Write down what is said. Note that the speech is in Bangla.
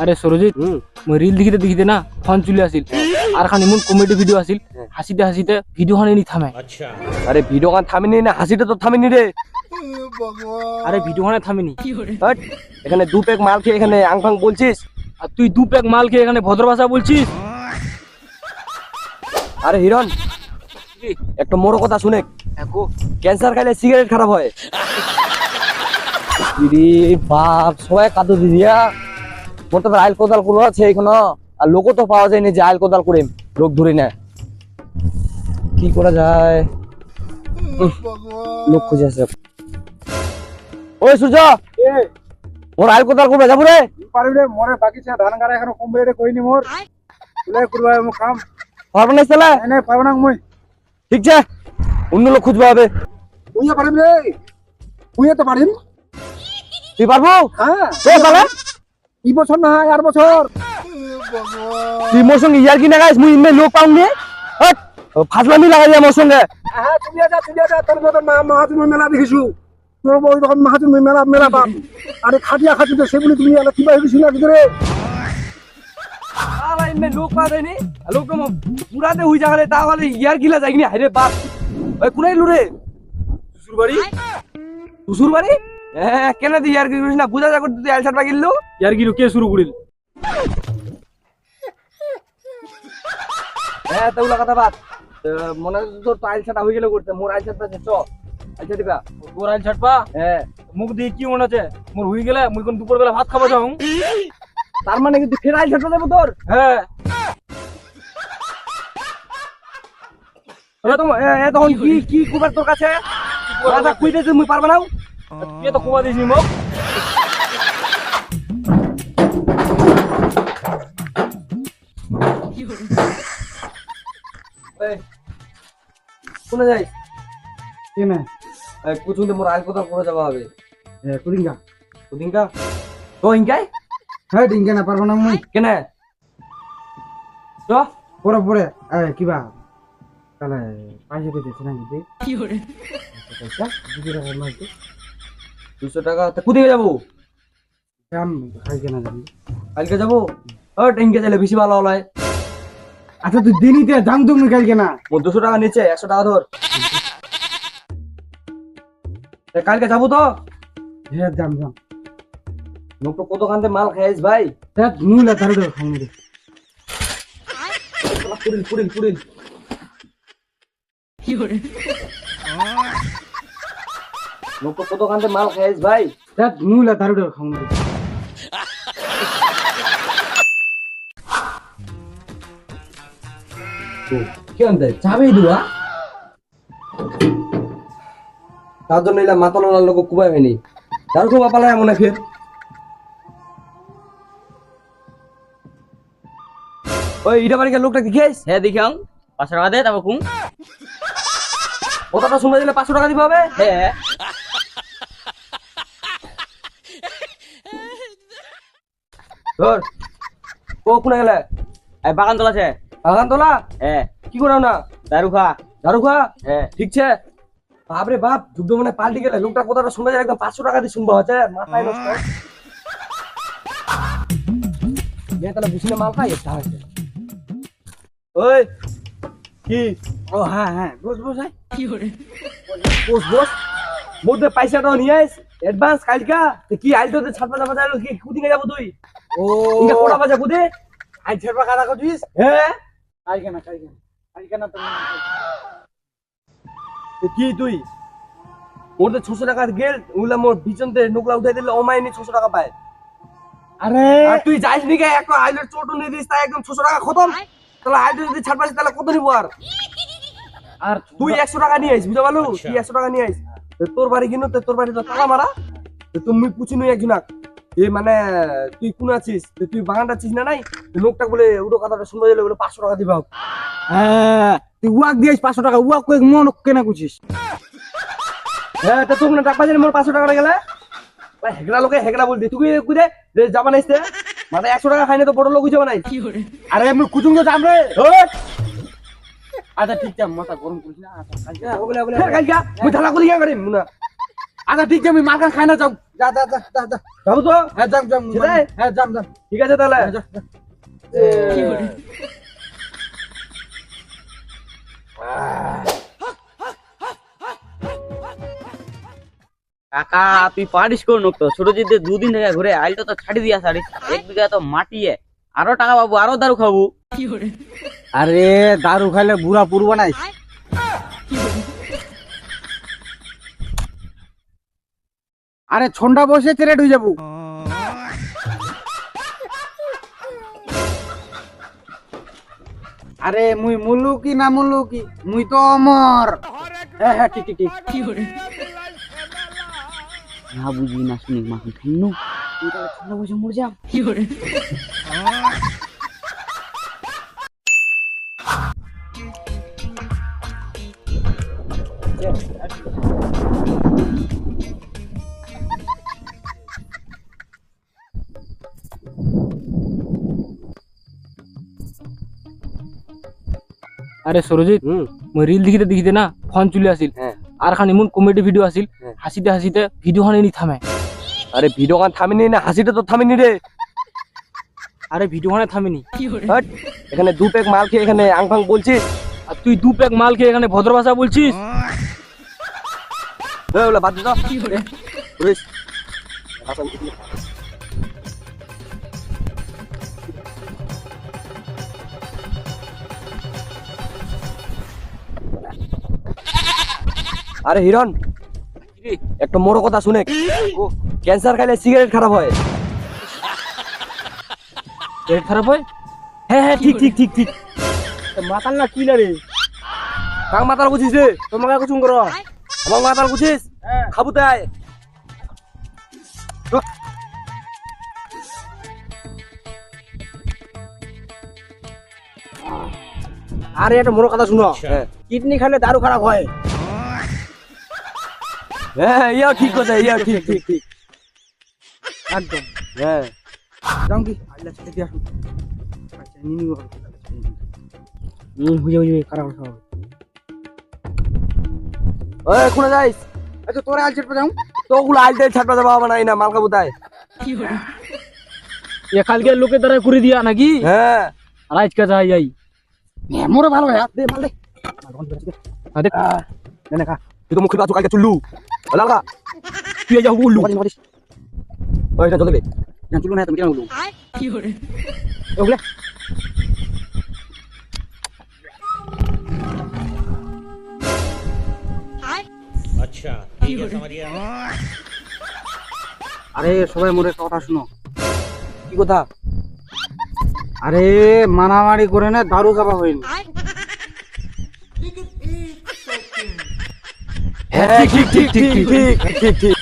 আরে সরজিৎ মই রিল দেখিতে দেখিতে না ফোন চলে আসিল আর খান এমন কমেডি ভিডিও আসিল হাসিতে হাসিতে ভিডিও খানে নি থামে। আরে ভিডিও গান থামিনি না হাসিটা তো থামিনি রে। আরে ভিডিও খানে থামেনি। এখানে দু পেক মাল খেয়ে এখানে আংফাং বলছিস? আর তুই দু প্যাক মাল খেয়ে এখানে ভদ্র ভাষা বলছিস? আরে হিরণ একটা মোড়ো কথা শুনে। দেখো ক্যান্সার খাইলে সিগারেট খারাপ হয়। ইরে বাপ সবাই কাদো দিদিয়া মোর তো আইল কোদাল কোনো আছে এখনও আর লোকও তো পাওয়া যায়নি যে আইল কোদাল করে লোক ধরে নেয়। কি করা যায়? লোক খুঁজে আছে ওই সূর্য মোর আইল কোদাল করবে যাব রে? পারবি রে মোরে বাকি ধান গাড়া এখনও কমপ্লিট কইনি মোর। তুলে করবা মো কাম পারব না তাহলে এনে পারব না মুই। ঠিক আছে অন্য লোক খুঁজবো হবে। তুইও পারবি রে। তুইও তো পারিম। তুই পারব? হ্যাঁ। তো তাহলে? ই বছর না আর বছর। তুই মোর সঙ্গে ইয়ার কি না গাইস মুই ইমে লোক পাউনি হট ফাজলামি লাগাই যা মোর সঙ্গে। হ্যাঁ তুমি যা তুমি যা তোর মতো মা মহাজন্ম মেলা দেখিছু। তোর বই তখন মহাজন্ম মেলা মেলা পাম। আরে খাটিয়া খাটি তো সেগুলি তুমি এলা কিবা হইছিস না ভিতরে। আলা ইমে লোক পা দেনি লোক তো পুরাতে হই জাগালে তাহলে ইয়ার গিলা যাইনি হাইরে বাপ। ওই কোনাই লুরে? শ্বশুর বাড়ি শ্বশুর বাড়ি হ্যাঁ কেন দি ইয়ার কি করিস না? বুঝা যা করতে তুই আলসার পাগিল ইয়ার কি কে শুরু করিল? হ্যাঁ কথা বাদ। আহ, মনে হয় তোর তো আলসাটা হয়ে গেলে করতে। মোর আলসাটা চ। দিবা? তোর আইল ছাড়পা হ্যাঁ মুখ দিয়ে কি মনে আছে? মোর হয়ে গেলে মুই কোন দুপুর বেলা ভাত খাব যাও? তার মানে কিন্তু ফের আলসাটা দেবো তোর? হ্যাঁ। তখন কি কি কুবার তোর কাছে? রাজা কই দিয়েছে মুই পারবা না তুই তো কোবা দিস মোক কোনে যাই কেনে কুচুতে মোর আইল কথা পড়ে যাওয়া হবে এ কুদিঙ্গা তো ইনকাই হ্যাঁ ডিঙ্গা না পারব না মুই কেনে তো পরে পরে এ কিবা তাহলে পয়সা দিতেছ না যদি পয়সা দুই টাকা মাইতে দুশো টাকা। তা কুদিকে যাব? কালকে যাব? ও টেঙ্কে যাইলে বেশি ভালো হলো আচ্ছা তুই দিনিতে জান তুমি কাল কেনা মোর দুশো টাকা নিচে একশো টাকা ধর। কালকে যাব তো? হ্যাঁ জাম জাম লোক তো কত কান্তে মাল খাইস ভাই? তা মুলা তার খাই পুরিল পুরিল পুরিল। লোক তো কত কান্তে মাল খাইস ভাই? তা মুলা তার দর খাই কি আনতে? চাবি দুয়া তার জন্য এলা মাতানোর লোক কুবাই হয়নি। তার খুব পালায় মনে ফের ওই ইটা বাড়ি লোকটা দেখিস হ্যাঁ দেখাং পাঁচশো টাকা দে তারপর কুম। কথাটা শুনে দিলে পাঁচশো টাকা দিতে হবে? হ্যাঁ। ধর। ও কোনে গেলে? এই বাগান তোলাছে বাগান তোলা? হ্যাঁ কি করাও না? দারু খা ঝাড়ু খা হ্যাঁ ঠিক আছে বাপরে বাপ যুদ্ধ মানে পাল্টি গেলে। লোকটা কথাটা শুনে যায় একদম পাঁচশো টাকা দিয়ে শুনব হচ্ছে? মাথায় নষ্ট। তাহলে বুঝলে মাল খাই হয়েছে ওই কি? ও হ্যাঁ হ্যাঁ বস বস আয়। বস বস। মধ্যে পয়সাটাও নিয়ে আইস অ্যাডভান্স কালকা। তো কি আইল যাইলো কি? কুদিকে যাব তুই? হ্যাঁ কাই কেনা কাই কেনা কাই কেনা তো তো কি তুই? ওর তো ছশো টাকা গেল উলা মোর বিচনতে নোকলা উঠাই দিলে অমায়নি ছশো টাকা পায়। আরে! আর তুই যাইস নি কে? একটা আইলের চোট নিয়ে দিস তাই একদম ছশো টাকা খতম। তাহলে আইলের যদি ছাড় তাহলে কত নিবো আর? আর তুই একশো টাকা নিয়ে আইস বুঝতে পারলু? তুই একশো টাকা নিয়ে আইস। তোর বাড়ি কিনো তো তোর বাড়ি তো তালা মারা। তুমি পুছি নই একজনাক। এ মানে তুই কোন আছিস? তুই বাগানটা আছিস না নাই? লোকটা বলে উড়ো কথাটা শুনতে গেলে বলে পাঁচশো টাকা দিবা হ্যাঁ তুই উয়াক দিয়েছ পাঁচশো টাকা উয়াক কয়েক মন কেনা করছিস। হ্যাঁ তো তোমরা টাকা জানি মোর পাঁচশো টাকা গেলে হেগড়া লোকে হেগড়া বলতি তুই কুদে যাবা নাইছে মানে একশো টাকা খাইনি তো বড় লোক যাবা নাই আরে আমি কুচুং তো রে আচ্ছা ঠিক আছে মাথা গরম করিস না। আচ্ছা কালকে। হ্যাঁ, ওগুলা, ওগুলা, মুই থালা করি গিয়া করিম, মুনা। আচ্ছা ঠিক আছে আমি মার্কা খাই না যাও। যাব তো? হ্যাঁ যাম যাম হ্যাঁ যাম যাম। ঠিক আছে তাহলে। কাকা তুই পারিস কোন তো? ছোট জিতে দুদিন থেকে ঘুরে আইলটা তো ছাড়ি দিয়া সারিস এক বিঘা তো মাটিয়ে আরও টাকা পাবো আরও দারু খাব। আরে দারু খাইলে বুড়া পুরু বানাই আরে ছন্ডা বসে চেরে ঢুই যাব। আরে মুই মুলু কি না মুলু কি? মুই তো অমর। হ্যাঁ হ্যাঁ ঠিক ঠিক ঠিক। না বুঝি না শুনি মাখন খাইনু তুই তাহলে ঠান্ডা বসে মরে যা। আরে সুরজিৎ মই রিল দেখিতে দেখিতে না ফোন চলে আসিল হ্যাঁ। আর খান এমন কমেডি ভিডিও আসিল। হাসিতে হাসিতে ভিডিও খানে থামে। আরে ভিডিও গান থামিনি না হাসিটা তো থামিনি রে? আরে ভিডিও খানে থামেনি। হাট, এখানে দু প্যাক মাল খেয়ে এখানে আংফাং বলছিস? আর তুই দু প্যাক মাল খেয়ে এখানে ভদ্র ভাষা বলছিস? বাদ দে আরে হিরণ একটা মোড়ো কথা শুনে। ক্যান্সার খাইলে সিগারেট খারাপ হয়। পেট খারাপ হয়? হ্যাঁ হ্যাঁ ঠিক ঠিক ঠিক ঠিক। মাতাল না কি না রে? কাং মাতাল বুঝিস রে? তোমাকে কিছু করো। আমার মাতাল বুঝিস? খাবু তাই। আরে একটা বড় কথা শুনো। হ্যাঁ। কিডনি খেলে দারু খারাপ হয়। হ্যাঁ ইয়া ঠিক কথা ইয়া ঠিক ঠিক ঠিক একদম হ্যাঁ যাও কি আল্লাহ ছেড়ে দিয়ে আসুন আচ্ছা নিনি হুম বুঝে বুঝে খারাপ খারাপ ওই কোনে যাইস আচ্ছা তোরা আজ চেপে যাও তো ওগুলো আইতে ছাড়বা দেবা বানাই না মাল খাবু তাই এ কালকে লোকের দ্বারা করে দিয়া নাকি হ্যাঁ আর আজকে যাই যাই মোরে ভালো হয় দে মাল দে হ্যাঁ দেখ নে নে খা তুই তো মুখে পাচ্ছ কালকে চুল্লু ওলা তুই যা বললু ওই এটা চলবে না চলুন না তুমি কেন বলব ওগুলা আরে সবাই মোরে কথা শুনো। কি কথা? আরে মারামারি করে না দারু খাওয়া হয়নি হ্যাঁ ঠিক ঠিক ঠিক ঠিক ঠিক ঠিক ঠিক।